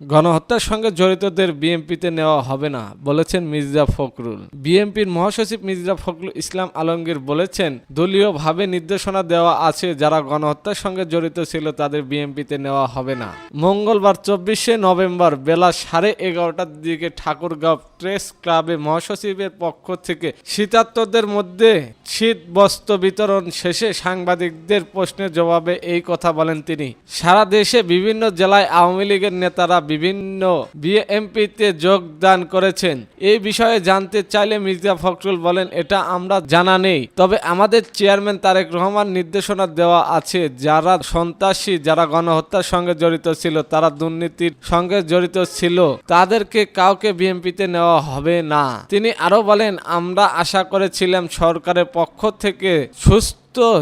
গণহত্যার সঙ্গে জড়িতদের বিএনপিতে নেওয়া হবে না, বলেছেন মির্জা ফখরুল। বিএনপির মহাসচিব মির্জা ফখরুল ইসলাম আলমগীর বলেছেন, দলীয়ভাবে নির্দেশনা দেওয়া আছে, যারা গণহত্যার সঙ্গে জড়িত ছিল তাদের বিএনপিতে নেওয়া হবে না। মঙ্গলবার চব্বিশে নভেম্বর বেলা সাড়ে এগারোটার দিকে ঠাকুরগাঁও প্রেস ক্লাবে মহাসচিবের পক্ষ থেকে শীতার্তদের মধ্যে শীত বস্ত্র বিতরণ শেষে সাংবাদিকদের প্রশ্নের জবাবে এই কথা বলেন তিনি। সারা দেশে বিভিন্ন জেলায় আওয়ামী লীগের নেতারা বিভিন্ন বিএমপিতে যোগদান করেছেন। এই বিষয়ে জানতে চাইলে মির্জা ফখরুল বলেন, এটা আমরা জানা নেই। তবে আমাদের চেয়ারম্যান তারেক রহমান নির্দেশনা দেওয়া আছে, যারা সন্ত্রাসী, যারা গণহত্যার সঙ্গে জড়িত ছিল, তারা দুর্নীতির সঙ্গে জড়িত ছিল, তাদেরকে কাউকে বিএনপিতে নেওয়া হবে না। তিনি আরও বলেন, আমরা আশা করেছিলাম সরকারের পক্ষ থেকে সুস্থ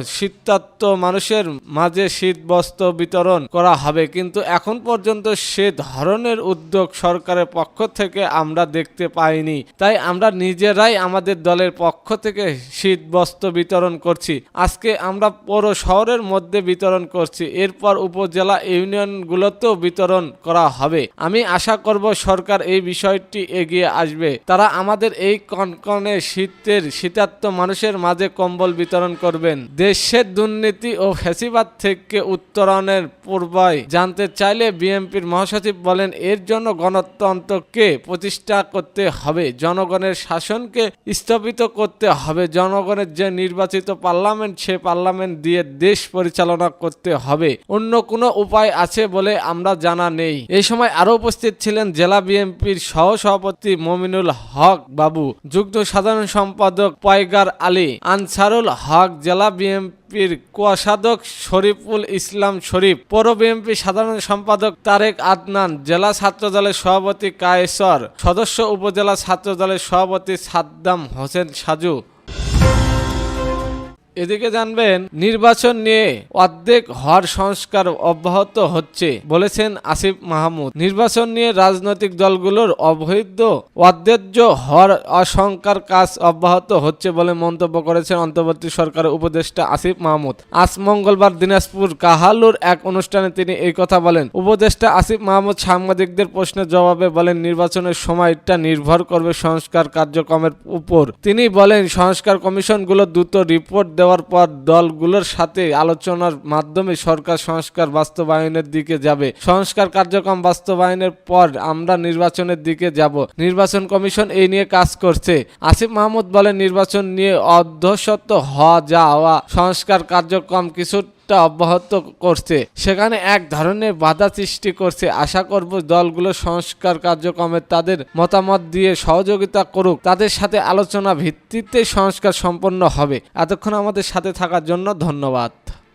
শীতার্ত মানুষের মাঝে শীত বস্ত্র বিতরণ করা হবে। কিন্তু এখন পর্যন্ত সে ধরনের উদ্যোগ সরকারের পক্ষ থেকে আমরা দেখতে পাইনি। তাই আমরা নিজেরাই আমাদের দলের পক্ষ থেকে শীত বস্ত্র বিতরণ করছি। আজকে আমরা পৌর শহরের মধ্যে বিতরণ করছি। এরপর উপজেলা ইউনিয়নগুলোতেও বিতরণ করা হবে। আমি আশা করব সরকার এই বিষয়টি এগিয়ে আসবে। তারা আমাদের এই কনকনে শীতের শীতার্ত মানুষের মাঝে কম্বল বিতরণ করবেন। দেশের দুর্নীতি ও ফ্যাসিবাদ থেকে উত্তরণের পূর্বায় জানতে চাইলে বিএনপির মহাসচিব বলেন, এর জন্য গণতন্ত্রকে প্রতিষ্ঠা করতে হবে, জনগণের শাসনকে স্থপিত করতে হবে, জনগণের যে নির্বাচিত পার্লামেন্ট, সে পার্লামেন্ট দিয়ে দেশ পরিচালনা করতে হবে। অন্য কোনো উপায় আছে বলে আমরা জানা নেই। এই সময় আরও উপস্থিত ছিলেন জেলা বিএনপির সহ সভাপতি মমিনুল হক বাবু, যুগ্ম সাধারণ সম্পাদক পয়গার আলী, আনসারুল হক জেলা বিএনপির কোয়াশাদক শরীফুল ইসলাম শরীফ, পৌর বিএনপি সাধারণ সম্পাদক তারেক আদনান, জেলা ছাত্র দলের সভাপতি কায়েসর, সদস্য উপজেলা ছাত্র দলের সভাপতি সাদ্দাম হোসেন সাজু এদিকে জানবেন, নির্বাচন নিয়ে অর্ধেক হওয়ার সংস্কার অব্যাহত হচ্ছে বলেছেন আসিফ মাহমুদ। নির্বাচন নিয়ে রাজনৈতিক দলগুলোর অবৈধ অদ্যার্য হওয়ার অসংকার কাজ অব্যাহত হচ্ছে বলে মন্তব্য করেছেন অন্তর্বর্তী সরকারের উপদেষ্টা আসিফ মাহমুদ। আজ মঙ্গলবার দিনাজপুর কাহালুর এক অনুষ্ঠানে তিনি এই কথা বলেন। উপদেষ্টা আসিফ মাহমুদ সাংবাদিকদের প্রশ্নের জবাবে বলেন, নির্বাচনের সময়টা নির্ভর করবে সংস্কার কার্যক্রমের উপর। তিনি বলেন, সংস্কার কমিশনগুলো দ্রুত রিপোর্ট দেওয়ার পর দলগুলোর সাথে আলোচনার মাধ্যমে সরকার সংস্কার বাস্তবায়নের দিকে যাবে। সংস্কার কার্যক্রম বাস্তবায়নের পর আমরা নির্বাচনের দিকে যাব। নির্বাচন কমিশন এই নিয়ে কাজ করছে। আসিফ মাহমুদ বলেন, নির্বাচন নিয়ে অধ্যসত হওয়া যাওয়া, সংস্কার কার্যক্রম কিছু টা অব্যাহত করছে। সেখানে এক ধরনের বাধা সৃষ্টি করছে। আশা করব দলগুলো সংস্কার কার্যক্রমে তাদের মতামত দিয়ে সহযোগিতা করুক। তাদের সাথে আলোচনা ভিত্তিতে সংস্কার সম্পন্ন হবে। এতক্ষণ আমাদের সাথে থাকার জন্য ধন্যবাদ।